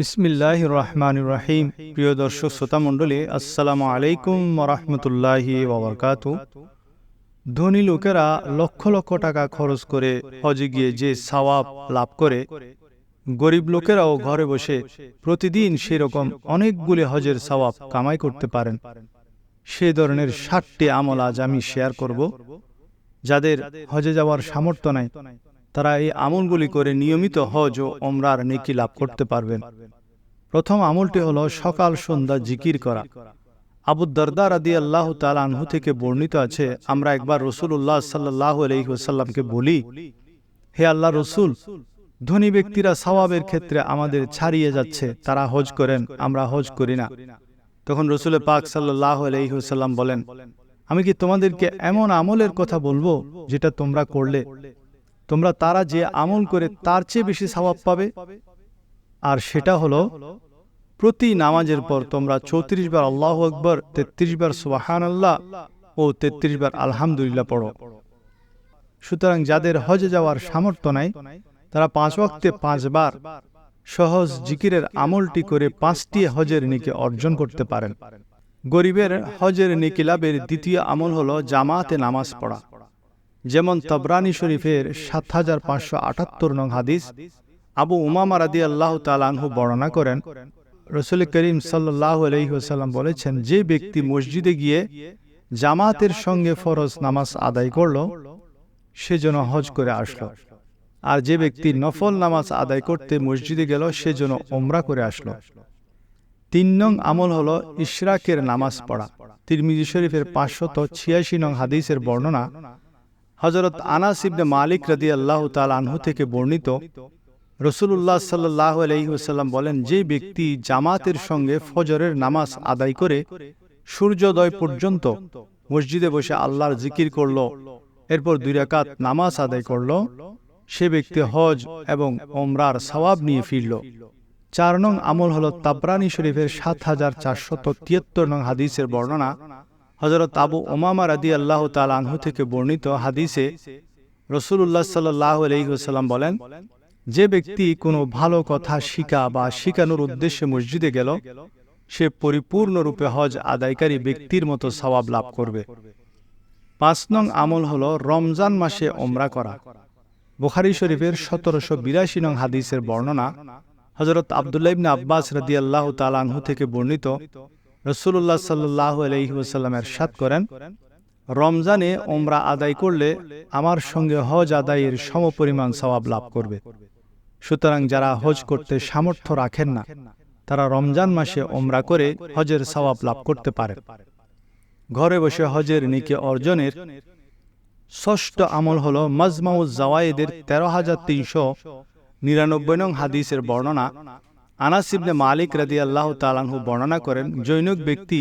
বিসমিল্লাহ রহমান রাহিম প্রিয় দর্শক, শ্রোতা মণ্ডলী, আসসালামু আলাইকুম রহমতুল্লাহি ওবরকাত। ধনী লোকেরা লক্ষ লক্ষ টাকা খরচ করে হজে গিয়ে যে সাওয়াব লাভ করে, গরিব লোকেরাও ঘরে বসে প্রতিদিন সেরকম অনেকগুলি হজের সওয়াব কামাই করতে পারেন। সে ধরনের ষাটটি আমল আজ আমি শেয়ার করব, যাদের হজে যাওয়ার সামর্থ্য নাই। তারা এই আমলগুলি করে নিয়মিত হজ ও ওমরার নেকি লাভ করতে পারবেন। প্রথম আমলটি হলো সকাল সন্ধ্যা জিকির করা। আবু দরদার আদি আল্লাহ তাল আনহু থেকে বর্ণিত আছে, আমরা একবার রসুল্লাহ সাল্লাহ আলহিহাসাল্লামকে বলি, হে আল্লাহ রসুল, ধনী ব্যক্তিরা সওয়াবের ক্ষেত্রে আমাদের ছাড়িয়ে যাচ্ছে, তারা হজ করেন, আমরা হজ করি না। তখন রসুল পাক সাল্লাহ আলহিহাসাল্লাম বলেন, আমি কি তোমাদেরকে এমন আমলের কথা বলব, যেটা তোমরা করলে? তোমরা তারা যে আমল করে তার চেয়ে বেশি সওয়াব পাবে। আর সেটা হলো প্রতি নামাজের পর তোমরা চৌত্রিশ বার আল্লাহ আকবর তেত্রিশ বার সুবাহান আল্লাহ ও তেত্রিশ বার আলহামদুলিল্লাহ পড়ো। সুতরাং যাদের হজে যাওয়ার সামর্থ্য নাই তারা পাঁচ ওয়াক্তে পাঁচবার সহজ জিকিরের আমলটি করে পাঁচটি হজের নিকে অর্জন করতে পারেন। গরিবের হজের নিকি লাভের দ্বিতীয় আমল হলো জামাতে নামাজ পড়া। যেমন তবরানি শরীফের সাত হাজার পাঁচশো আটাত্তর নং হাদিস, আবু উমামা রাদি আল্লাহ তালানহু বর্ণনা করেন, রসুল করিম সাল্লাহ আলহিহাসাল্লাম বলেছেন, যে ব্যক্তি মসজিদে গিয়ে জামাতের সঙ্গে ফরজ নামাজ আদায় করল, সে যেন হজ করে আসলো। আর যে ব্যক্তি নফল নামাজ আদায় করতে মসজিদে গেল, সে যেন ওমরা করে আসলো। তিন নং আমল হল ইশরাকের নামাজ পড়া। তিরমিজি শরীফের পাঁচশত ছিয়াশি নং হাদিসের বর্ণনা হজরত আনাস ইবনে মালিক রাদি আল্লাহ তাল আনহু থেকে বর্ণিত রসুল্লাহ সাল্লাহ আলহিহাল্লাম বলেন, যে ব্যক্তি জামাতের সঙ্গে ফজরের নামাজ আদায় করে সূর্যোদয় পর্যন্ত মসজিদে বসে আল্লাহর জিকির করল, এরপর দুই রাকাত নামাজ আদায় করল, সে ব্যক্তি হজ এবং ওমরার সওয়াব নিয়ে ফিরল। চার নং আমল হল তাবরানি শরীফের সাত হাজার চারশত তিয়াত্তর নং হাদিসের বর্ণনা হজরত আবু ওমামা রাদি আল্লাহ তাল আনহু থেকে বর্ণিত হাদিসে রসুল্লাহ সাল্লাহ আলহিহাল্লাম বলেন, যে ব্যক্তি কোনো ভালো কথা শিকা বা শিকানোর উদ্দেশ্যে মসজিদে গেল, সে পরিপূর্ণরূপে হজ আদায়কারী ব্যক্তির মতো সবাব লাভ করবে। পাঁচ নং আমল হল রমজান মাসে ওমরা করা। বুখারি শরীফের সতেরোশো বিরাশি নং হাদিসের বর্ণনা হজরত আবদুল্লাহ ইবনে আব্বাস রদি আল্লাহ তালানহু থেকে বর্ণিত রসুল্লাহ সাল্লাহ আলহিউসাল্লামের সাত করেন, রমজানে ওমরা আদায় করলে আমার সঙ্গে হজ আদায়ের সমপরিমাণ সবাব লাভ করবে। সুতরাং যারা হজ করতে সামর্থ্য রাখেন না, তারা রমজান মাসে ওমরা করে হজের সবাব লাভ করতে পারে। ঘরে বসে হজের নিকে অর্জনের ষষ্ঠ আমল হল মজমাউজ জাওয়ায়েদের তেরো হাজার তিনশো নিরানব্বই নং হাদিসের বর্ণনা আনাসিবনে মালিক রাদি আল্লাহ তালাহু বর্ণনা করেন, জৈনক ব্যক্তি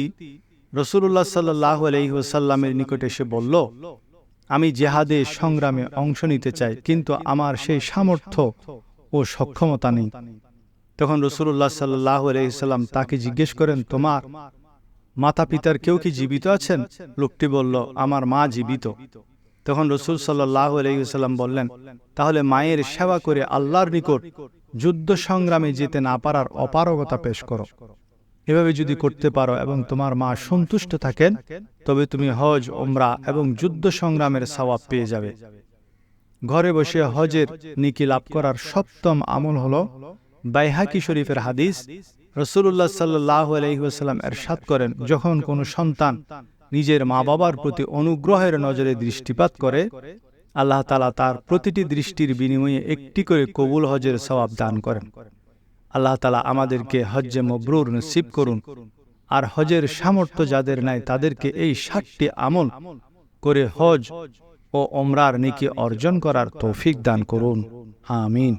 রসুল্লাহ সাল্লাহ আলহিহসাল্লামের নিকটে এসে বলল, আমি জেহাদে সংগ্রামে অংশ নিতে চাই, কিন্তু আমার সেই সামর্থ্য ও সক্ষমতা নেই তখন রসুল্লাহ সাল্লাহ আলহিসাল্লাম তাকে জিজ্ঞেস করেন, তোমার মাতা পিতার কেউ কি জীবিত আছেন? লোকটি বলল, আমার মা জীবিত তখন রসুল সাল্লাহ আলহিসাল্লাম বললেন, তাহলে মায়ের সেবা করে আল্লাহর নিকট যুদ্ধ সংগ্রামে যেতে না পারার অপারগতা পেশ করো। এভাবে যদি করতে পারো এবং তোমার মা সন্তুষ্ট থাকেন, তবে তুমি হজ ওমরা এবং যুদ্ধ সংগ্রামের সওয়াব পেয়ে যাবে। ঘরে বসে হজের নিকি লাভ করার সপ্তম আমল হল বাইহাকি শরীফের হাদিস। রসুল্লাহ সাল্লাহ আলহিহাস্লাম এরশাদ করেন, যখন কোনো সন্তান নিজের মা বাবার প্রতি অনুগ্রহের নজরে দৃষ্টিপাত করে আল্লাহ তালা তার প্রতিটি দৃষ্টির বিনিময়ে একটি করে কবুল হজের সবাব দান করেন। আল্লাহ তালা আমাদেরকে হজ্জে মবরুর নসিব করুন আর হজের সামর্থ্য যাদের নাই তাদেরকে এই ষাটটি আমল করে হজ ও ওমরার নিকে অর্জন করার তৌফিক দান করুন। আমিন।